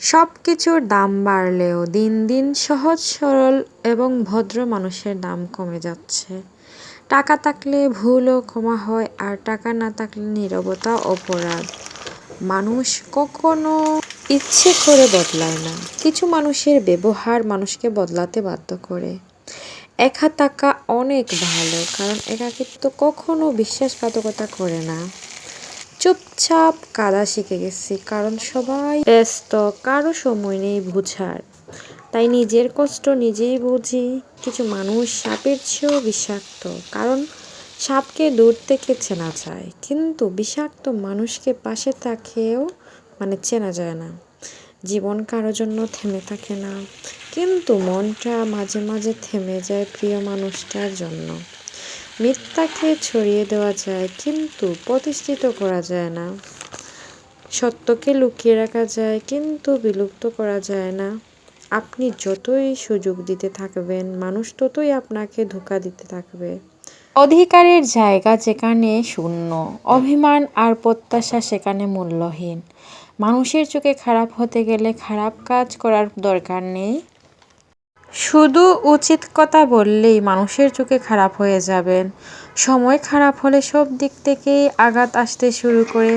সব কিছুর দাম বাড়লেও দিন দিন সহজ, সরল এবং ভদ্র মানুষের দাম কমে যাচ্ছে। টাকা থাকলে ভুলও ক্ষমা হয় আর টাকা না থাকলে নীরবতা অপরাধ। মানুষ কখনো ইচ্ছে করে বদলায় না। কিছু মানুষের ব্যবহার মানুষকে বদলাতে বাধ্য করে। একা থাকা অনেক ভালো, কারণ একাকিত্ব কখনো বিশ্বাসঘাতকতা করে না। চুপচাপ কাদা শিখে গেছি, কারণ সবাই ব্যস্ত, কারও সময় নেই বুঝার। তাই নিজের কষ্ট নিজেই বুঝি, কিছু মানুষ সাপের চেয়েও বিষাক্ত, কারণ সাপকে দূর থেকে চেনা যায়, কিন্তু বিষাক্ত মানুষকে পাশে থাকেও মানে চেনা যায় না। জীবন কারও জন্য থেমে থাকে না, কিন্তু মনটা মাঝে মাঝে থেমে যায় প্রিয় মানুষটার জন্য। মিথ্যাকে ছড়িয়ে দেওয়া যায়, কিন্তু প্রতিষ্ঠিত করা যায় না। সত্যকে লুকিয়ে রাখা যায়, কিন্তু বিলুপ্ত করা যায় না। আপনি যতই সুযোগ দিতে থাকবেন, মানুষ ততই আপনাকে ধোকা দিতে থাকবে। অধিকারের জায়গা যেখানে শূন্য, অভিমান আর প্রত্যাশা সেখানে মূল্যহীন। মানুষের চোখে খারাপ হতে গেলে খারাপ কাজ করার দরকার নেই। শুধু উচিত কথা বললেই মানুষের চোখে খারাপ হয়ে যাবেন। সময় খারাপ হলে সব দিক থেকেই আঘাত আসতে শুরু করে।